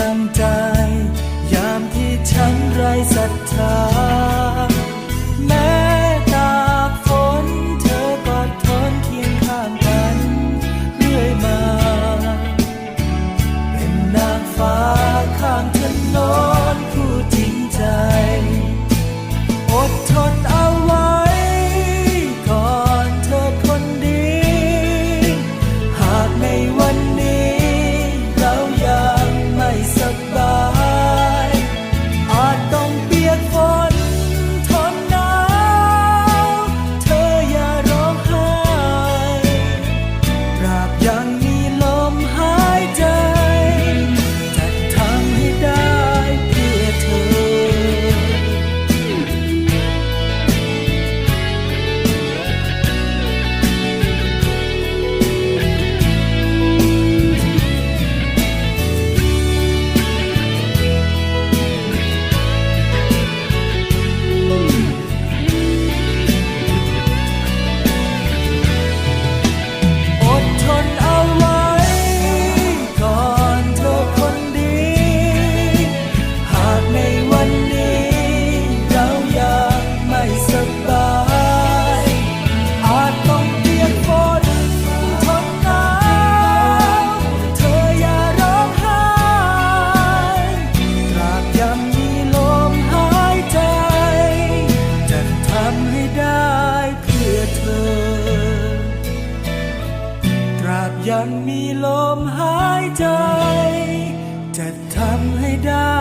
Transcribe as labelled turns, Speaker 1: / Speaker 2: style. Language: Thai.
Speaker 1: ลังใจ ยามที่ฉันไร้ศรัทธา แม้ตาฝนเธอก็ทนเคียงข้างกันเรื่อยมา เป็นนางฟ้าข้างถนน ยังมีลมหายใจ จะทำให้ได้